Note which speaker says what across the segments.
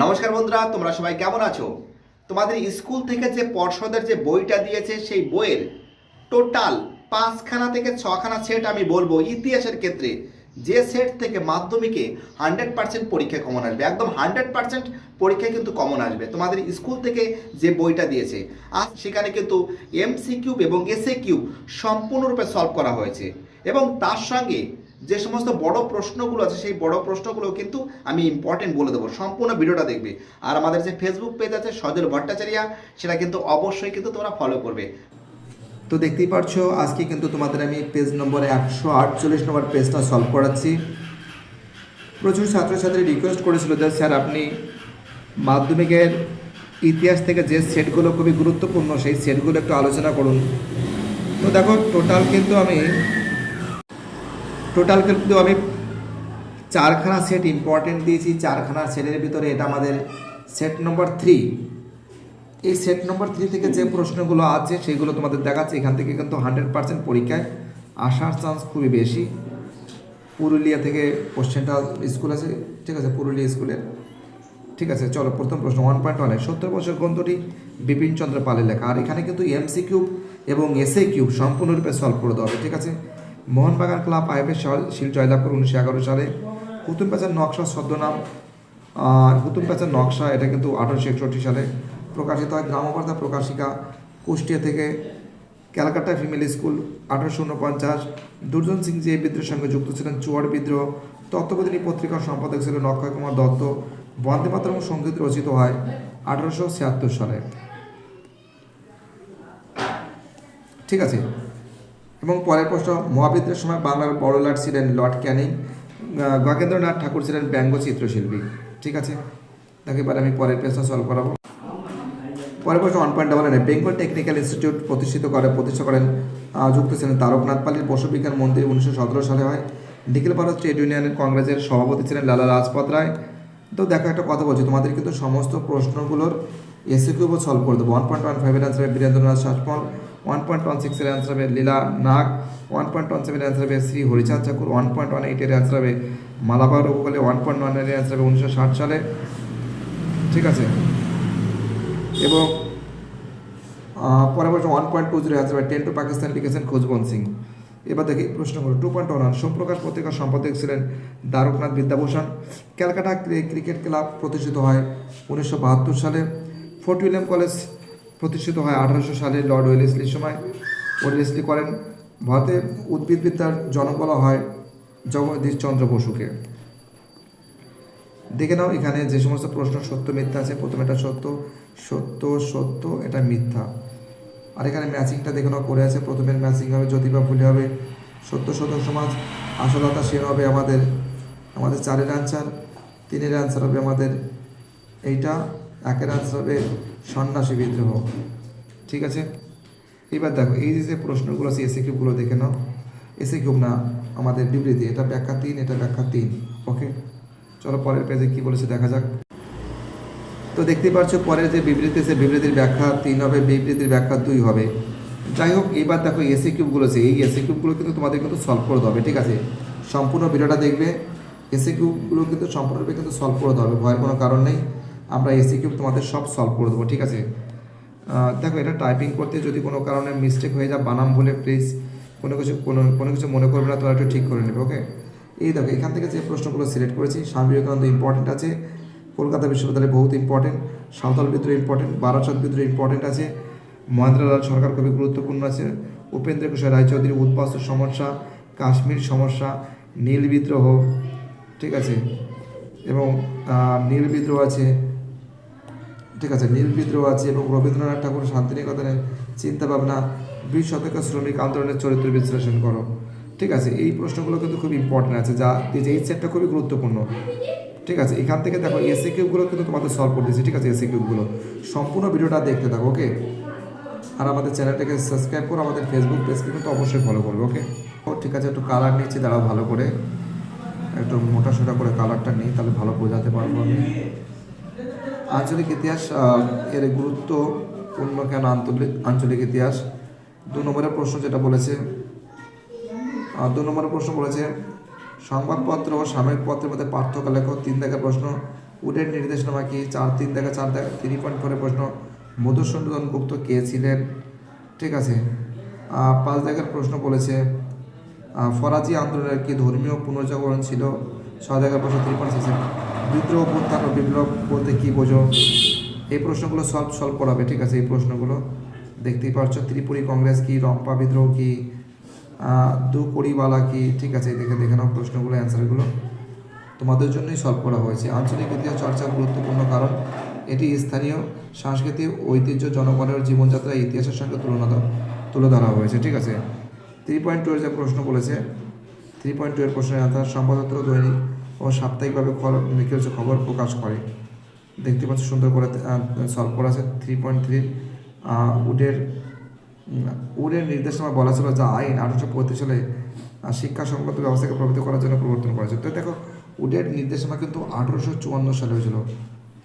Speaker 1: নমস্কার বন্ধুরা, তোমরা সবাই কেমন আছো? তোমাদের স্কুল থেকে যে পর্ষদের যে বইটা দিয়েছে, সেই বইয়ের টোটাল পাঁচখানা থেকে ছখানা সেট আমি বলব ইতিহাসের ক্ষেত্রে। যে সেট থেকে মাধ্যমিকে হান্ড্রেড পার্সেন্ট পরীক্ষায় কমন আসবে। একদম হান্ড্রেড পার্সেন্ট পরীক্ষায় কিন্তু কমন আসবে। তোমাদের স্কুল থেকে যে বইটা দিয়েছে আর সেখানে কিন্তু এমসি কিউব এবং এসএ কিউব সম্পূর্ণরূপে সলভ করা হয়েছে। এবং তার সঙ্গে যে সমস্ত বড় প্রশ্নগুলো আছে, সেই বড় প্রশ্নগুলো কিন্তু আমি ইম্পর্টেন্ট বলে দেবো। সম্পূর্ণ ভিডিওটা দেখবে। আর আমাদের যে ফেসবুক পেজ আছে, সজল ভট্টাচারিয়া, সেটা কিন্তু অবশ্যই কিন্তু তোমরা ফলো করবে। তো দেখতেই পারছ, আজকে কিন্তু তোমাদের আমি পেজ নম্বর একশো আটচল্লিশ নম্বর পেজটা সলভ করাচ্ছি। প্রচুর ছাত্রছাত্রী রিকোয়েস্ট করেছিল যে, স্যার, আপনি মাধ্যমিকের ইতিহাস থেকে যে সেটগুলো খুবই গুরুত্বপূর্ণ, সেই সেটগুলো একটু আলোচনা করুন। তো দেখো টোটাল কিন্তু আমি টোটাল কিন্তু আমি চারখানা সেট ইম্পর্টেন্ট দিয়েছি, চারখানা সেটের ভিতরে এটা আমাদের সেট নম্বর থ্রি এই সেট নম্বর থ্রি থেকে যে প্রশ্নগুলো আছে, সেগুলো তোমাদের দেখাচ্ছে। এখান থেকে কিন্তু হান্ড্রেড পার্সেন্ট পরীক্ষায় আসার চান্স খুবই বেশি। পুরুলিয়া থেকে কোশ্চেনটা স্কুল আছে, ঠিক আছে? পুরুলিয়া স্কুলের ঠিক আছে, চলো প্রথম প্রশ্ন ওয়ান পয়েন্ট ওয়ানে সত্তর বছর গ্রন্থটি বিপিন চন্দ্র পালের লেখা। আর এখানে কিন্তু এমসি কিউব এবং এসএ কিউব সম্পূর্ণরূপে সলভ করে দেওয়া হবে, ঠিক আছে? মোহনবাগান ক্লাব আইএফএ শিল জয়লাভ করে উনিশশো এগারো সালে হুতুম প্যাচার নকশা ছদ্মনাম হুতুম প্যাচার নকশা, এটা কিন্তু আঠারোশো একষট্টি সালে প্রকাশিত হয়। গ্রামবার্তা প্রকাশিকা কুষ্টিয়া থেকে ক্যালকাটা ফিমেল স্কুল, আঠারোশো উনপঞ্চাশ দুর্জন সিং যে বিদ্রোহের সঙ্গে যুক্ত ছিলেন, চুয়ার বিদ্রোহ। তত্ত্ববোধিনী পত্রিকার সম্পাদক ছিলেন অক্ষয় কুমার দত্ত। বন্দে মাতরম সংগীত রচিত হয় আঠারোশো ছিয়াত্তর সালে। ঠিক আছে? এবং পরের প্রশ্ন মহাবিদ্রের সময় বাংলার বড় লাট ছিলেন লর্ড ক্যানিং গগেন্দ্রনাথ ঠাকুর ছিলেন ব্যঙ্গ চিত্রশিল্পী। ঠিক আছে? দেখো এবার আমি পরের পেজটা সলভ করাবো। পরের প্রশ্ন one point double Bengal technical institute প্রতিষ্ঠিত করে, প্রতিষ্ঠা করেন যুক্ত ছিলেন তারকনাথ পালির বসু বিজ্ঞান মন্দির উনিশশো সতেরো সালে হয়। নিখিল ভারত ট্রেড ইউনিয়নের কংগ্রেসের সভাপতি ছিলেন লালা লাজপত রায়। তো দেখো একটা কথা বলছি, তোমাদের কিন্তু সমস্ত প্রশ্নগুলোর এসে কিউবও সলভ করে দেবো। ওয়ান পয়েন্ট ওয়ান ফাইভের হবে Birendranath Sasmal one point one সিক্সের অ্যান্সার হবে Leela Nag one point one সেভেনের অ্যান্সার হবে Shri Harichand Thakur one point one এইটের অ্যান্সার হবে মালাবার উপকূলে ওয়ান পয়েন্ট ওয়ানের হবে উনিশশো ষাট সালে। ঠিক আছে? এবং প্রশ্ন one point two answer train to Pakistan লিখেছেন খুশবন্ত সিং এবার দেখি প্রশ্ন করো টু পয়েন্ট ওয়ান পত্রিকার সম্পাদক ছিলেন Dwarkanath Vidyabhushan. Calcutta Cricket Club প্রতিষ্ঠিত হয় উনিশশো বাহাত্তর সালে। ফোর্ট উইলিয়াম কলেজ প্রতিষ্ঠিত হয় আঠারোশো সালে লর্ড ওয়েলেসলির সময়। ওয়েলেসলি করেন ভারতে উদ্ভিদবিদ্যার জনক বলা হয় জগদীশ চন্দ্র বসুকে। দেখে নাও এখানে যে সমস্ত প্রশ্ন, সত্য, মিথ্যা আছে। প্রথমে এটা সত্য সত্য সত্য, এটা মিথ্যা। আর এখানে ম্যাচিংটা দেখে নাও, করে আছে। প্রথমের ম্যাচিং হবে যদি বা ভুলে হবে। সত্য সত্য সমাজ, আসলতা সে হবে আমাদের আমাদের চারের আনসার তিনের অ্যান্সার হবে আমাদের এইটা, একের অ্যান্সার হবে সন্ন্যাসী বিদ্রোহ ঠিক আছে? এবার দেখো, এই যে প্রশ্নগুলো আছে এসে কিউবগুলো দেখে নাও। এসে কিউব না, আমাদের বিবৃতি। এটা ব্যাখ্যা তিন, এটা ব্যাখ্যা তিন। ওকে? চলো পরের পেজে কি বলেছে দেখা যাক। তো দেখতে পাচ্ছ, পরের যে বিবৃতি সে বিবৃতির ব্যাখ্যা তিন হবে, বিবৃতির ব্যাখ্যা দুই হবে। যাই হোক, এবার দেখো এসে কিউবগুলো আছে। এই এসে কিউবগুলো কিন্তু তোমাদের কিন্তু সলভ করে হবে ঠিক আছে? সম্পূর্ণ ভিডিওটা দেখবে এসে কিউবগুলো কিন্তু সম্পূর্ণরূপে কিন্তু সলভ করে হবে ভয়ের কোনো কারণ নেই। আমরা এসি কিউব তোমাদের সব সলভ করে দেবো, ঠিক আছে? দেখো, এটা টাইপিং করতে যদি কোনো কারণে মিস্টেক হয়ে যায় বানাম বলে প্লিজ কোনো কিছু, কোনো কোনো কিছু মনে করবে না তোমরা একটু ঠিক করে নেবে ওকে এই দেখো, এখান থেকে যে প্রশ্নগুলো সিলেক্ট করেছি স্বামী বিবেকানন্দ ইম্পর্টেন্ট আছে, কলকাতা বিশ্ববিদ্যালয় বহুত ইম্পর্টেন্ট সাঁওতাল বিদ্রোহ ইম্পর্টেন্ট বারাসাত বিদ্রোহ ইম্পর্টেন্ট আছে, মহেন্দ্রলাল সরকার খুবই গুরুত্বপূর্ণ আছে, উপেন্দ্র কুশল রায়চৌধুরী উদ্বাস্তু সমস্যা, কাশ্মীর সমস্যা, নীল বিদ্রোহ, ঠিক আছে? এবং নীল বিদ্রোহ আছে ঠিক আছে নীল বিদ্রোহ আছে এবং রবীন্দ্রনাথ ঠাকুর শান্তিনিকেতনের চিন্তা ভাবনা বিশ শতকের শ্রমিক আন্দোলনের চরিত্র বিশ্লেষণ করো। ঠিক আছে, এই প্রশ্নগুলো কিন্তু খুব ইম্পর্টেন্ট আছে, যা এই সেটটা খুবই গুরুত্বপূর্ণ। ঠিক আছে, এখান থেকে দেখো এসি কিউবগুলো কিন্তু তোমাদের সলভ করে দিয়েছি, ঠিক আছে এসি কিউবগুলো সম্পূর্ণ ভিডিওটা দেখতে থাকো ওকে আর আমাদের চ্যানেলটাকে সাবস্ক্রাইব করো, আমাদের ফেসবুক পেজকে কিন্তু অবশ্যই ফলো করবে ওকে ঠিক আছে, একটু কালার নিচ্ছি দাঁড়াও ভালো করে। একটু মোটা সোটা করে কালারটা নিই, তাহলে ভালো বোঝাতে পারব আমি। আঞ্চলিক ইতিহাস এর গুরুত্বপূর্ণ কেন আঞ্চলিক আঞ্চলিক ইতিহাস? দু নম্বরের প্রশ্ন যেটা বলেছে দু নম্বরের প্রশ্ন বলেছে, সংবাদপত্র ও সাময়িক পত্রের মধ্যে পার্থক্য লেখো। তিন দাগের প্রশ্ন উডের নির্দেশনামা কি? চার, তিন দেখা চার দেখা থ্রি পয়েন্ট ফোরের প্রশ্ন, মধুসূদন গুপ্ত কে ছিলেন? ঠিক আছে। পাঁচ দেখার প্রশ্ন বলেছে ফরাজি আন্দোলনের কি ধর্মীয় পুনর্জাগরণ ছিল? ছয় দেখার প্রশ্ন সিক্স বিদ্রোহ ও বিপ্লব বলতে কী বোঝো? এই প্রশ্নগুলো সলভ সলভ করাবে ঠিক আছে? এই প্রশ্নগুলো দেখতেই পাচ্ছ ত্রিপুরী কংগ্রেস কি, রম্পা বিদ্রোহ কি দু কড়িওয়ালা কি, ঠিক আছে? দেখে দেখে নাও প্রশ্নগুলো অ্যান্সারগুলো তোমাদের জন্যই সলভ করা হয়েছে। আঞ্চলিক ইতিহাস চর্চা গুরুত্বপূর্ণ কারণ এটি স্থানীয় সাংস্কৃতিক ঐতিহ্য জনগণের জীবনযাত্রা ইতিহাসের সঙ্গে তুলনা তুলে ধরা হয়েছে, ঠিক আছে? থ্রি পয়েন্ট টু এর যে প্রশ্ন বলেছে থ্রি পয়েন্ট টু এর প্রশ্নের আধার সংবাদপত্র দৈনিক ও সাপ্তাহিকভাবে লিখে হচ্ছে খবর প্রকাশ করে। দেখতে পাচ্ছ সুন্দর করে সলভ করা আছে থ্রি পয়েন্ট থ্রি উডের উডের নির্দেশনামা বলা ছিল যা আইন আঠারোশো পঁয়ত্রিশ সালে শিক্ষা সংক্রান্ত ব্যবস্থাকে প্রভাবিত করার জন্য প্রবর্তন করা হয়েছে। তো দেখো, উডের নির্দেশনা কিন্তু আঠারোশো চুয়ান্ন সালে হয়েছিল।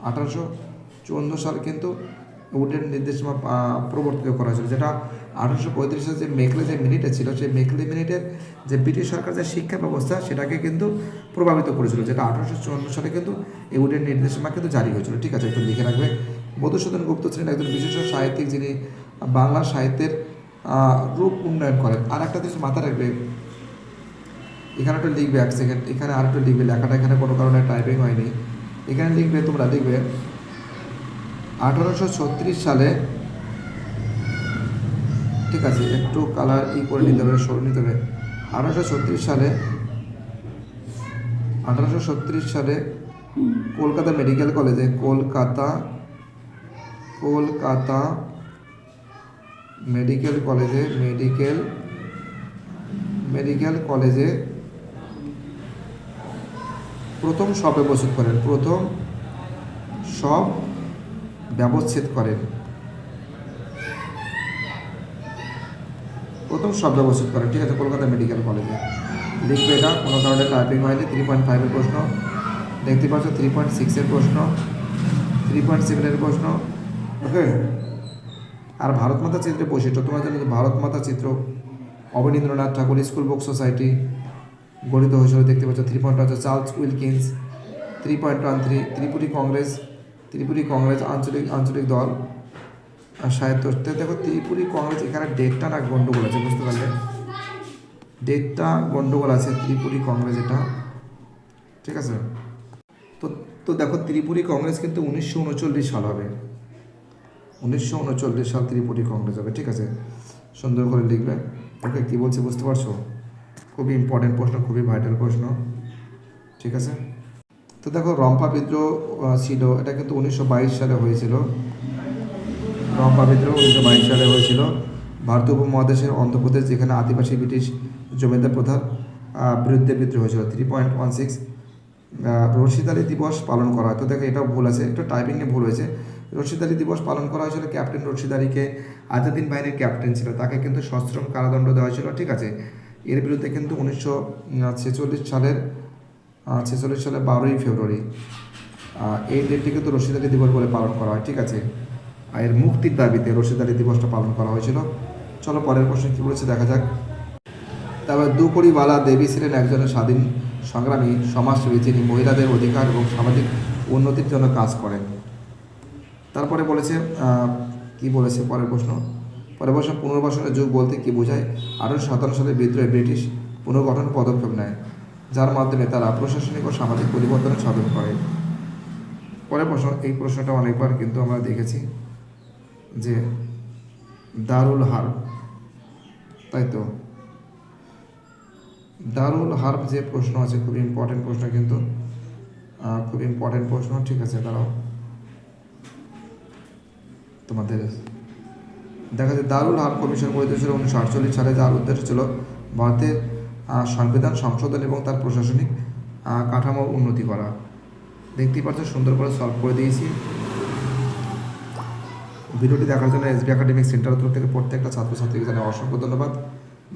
Speaker 1: আঠারোশো চুয়ান্ন সালে কিন্তু উডের নির্দেশনা আহ, প্রবর্তিত করা হয়েছিল যেটা আঠারোশো পঁয়ত্রিশ সালে যে মেকলে যে মিনিটে ছিল সেই মেকলে মিনিটের যে ব্রিটিশ সরকার যে শিক্ষা ব্যবস্থা সেটাকে কিন্তু প্রভাবিত করেছিল যেটা আঠারোশো চুয়ান্ন সালে কিন্তু এই উডের নির্দেশনা কিন্তু জারি হয়েছিল। ঠিক আছে একটু লিখে রাখবে। মধুসূদন গুপ্ত ছিলেন একজন বিশেষ সাহিত্যিক যিনি বাংলা সাহিত্যের রূপ উন্নয়ন করেন। আর একটা জিনিস মাথায় রাখবে এখানে একটা লিখবে এক সেকেন্ড এখানে আর একটা লিখবে লেখাটা এখানে কোনো কারণে টাইপিং হয়নি। এখানে লিখবে তোমরা লিখবে আঠারোশো ছত্রিশ সালে, ঠিক আছে, একটু কালার ই করে নিতে হবে, সরে নিতে হবে। সালে, আঠারোশো ছত্রিশ সালে কলকাতা মেডিকেল কলেজে, কলকাতা কলকাতা মেডিকেল কলেজে, মেডিকেল মেডিকেল কলেজে প্রথম সব ব্যবস্থিত করেন। প্রথম সব ব্যবচ্ছেদ করেন। প্রথম সব ব্যবস্থিত করেন, ঠিক আছে, কলকাতা মেডিকেল কলেজে। লিখবে এটা, কোনো কারণে টাইপিং হয়নি থ্রি পয়েন্ট ফাইভের প্রশ্ন। দেখতে পাচ্ছ থ্রি পয়েন্ট সিক্সের প্রশ্ন থ্রি পয়েন্ট সেভেনের প্রশ্ন, ওকে? আর ভারত মাতা চিত্রের বৈশিষ্ট্য, তোমার জন্য ভারত মাতা চিত্র, Abanindranath Thakur, school book society গঠিত হয়েছিল, দেখতে পাচ্ছ three point Charles Wilkins three point one three Tripuri Congress Tripuri Congress আঞ্চলিক আঞ্চলিক দল সাহিত্য দেখো, ত্রিপুরী কংগ্রেস এখানে ডেটটা না গন্ডগোল আছে, বুঝতে পারলে? ডেটটা গন্ডগোল আছে, ত্রিপুরী কংগ্রেস এটা। ঠিক আছে? তো তো দেখো, ত্রিপুরী কংগ্রেস কিন্তু উনিশশো উনচল্লিশ সাল হবে। উনিশশো উনচল্লিশ সাল ত্রিপুরী কংগ্রেস হবে, ঠিক আছে? সুন্দর করে লিখবে। ওকে, কী বলছে বুঝতে পারছ? খুবই ইম্পর্টেন্ট প্রশ্ন, খুবই ভাইটাল প্রশ্ন। ঠিক আছে? তো দেখো, রম্পা বিদ্রোহ ছিল, এটা কিন্তু উনিশশো বাইশ সালে হয়েছিল। রম্পা বিদ্রোহ উনিশশো বাইশ সালে হয়েছিল। ভারতীয় উপমহাদেশের অন্ধ্রপ্রদেশ, যেখানে আদিবাসী ব্রিটিশ জমিদার প্রধান বিরুদ্ধে বিদ্রোহ হয়েছিল three point one six Rashid Ali দিবস পালন করা হয়। তো দেখো, এটাও ভুল আছে, একটু টাইপিংয়ে ভুল হয়েছে। রশিদ আলী দিবস পালন করা হয়েছিল ক্যাপ্টেন রশিদ আলীকে আজাদিন বাহিনীর ক্যাপ্টেন ছিল, তাকে কিন্তু সশ্রম কারাদণ্ড দেওয়া হয়েছিল, ঠিক আছে। এর বিরুদ্ধে কিন্তু উনিশশো ছেচল্লিশ সালের ছেচল্লিশ সালে বারোই ফেব্রুয়ারি এই ডেটটি কিন্তু রশিদ আলী দিবস বলে পালন করা হয়, ঠিক আছে? এর মুক্তির দাবিতে রশিদ আলী দিবসটা পালন করা হয়েছিল। চলো পরের প্রশ্ন কী বলেছে দেখা যাক। তারপর দুকড়িওয়ালা দেবী ছিলেন একজন স্বাধীন সংগ্রামী সমাজসেবী যিনি মহিলাদের অধিকার এবং সামাজিক উন্নতির জন্য কাজ করেন। তারপরে বলেছে কি বলেছে পরের প্রশ্ন? পরের প্রশ্ন, পুনর্বাসনের যুগ বলতে কি বোঝায়? আঠারোশো সাতান্ন সালে বিদ্রোহে ব্রিটিশ পুনর্গঠন পদক্ষেপ নেয়। যার মাধ্যমে তারা প্রশাসনিক ও সামাজিক পরিবর্তনের সাধন করে। পরে প্রশ্ন, এই প্রশ্নটা অনেকবার কিন্তু আমরা দেখেছি যে দারুল হার তাই তো? দারুল হার্ব যে প্রশ্ন আছে খুব ইম্পর্টেন্ট প্রশ্ন কিন্তু খুব ইম্পর্টেন্ট প্রশ্ন, ঠিক আছে, দাঁড়াও। তোমাদের দেখা যায়, দারুল হার্ব কমিশন ছিল উনিশশো আটচল্লিশ সালে যার উদ্দেশ্য ছিল ভারতের সংবিধান সংশোধন এবং তার প্রশাসনিক কাঠামো উন্নতি করা। দেখতেই পাচ্ছ, সুন্দর করে সলভ করে দিয়েছি। ভিডিওটি দেখার জন্য এসবি একাডেমিক সেন্টারের তরফ থেকে প্রত্যেকটা ছাত্রছাত্রীকে জানাই অসংখ্য ধন্যবাদ।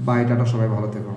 Speaker 1: বাই টাটা, সবাই ভালো থেকো।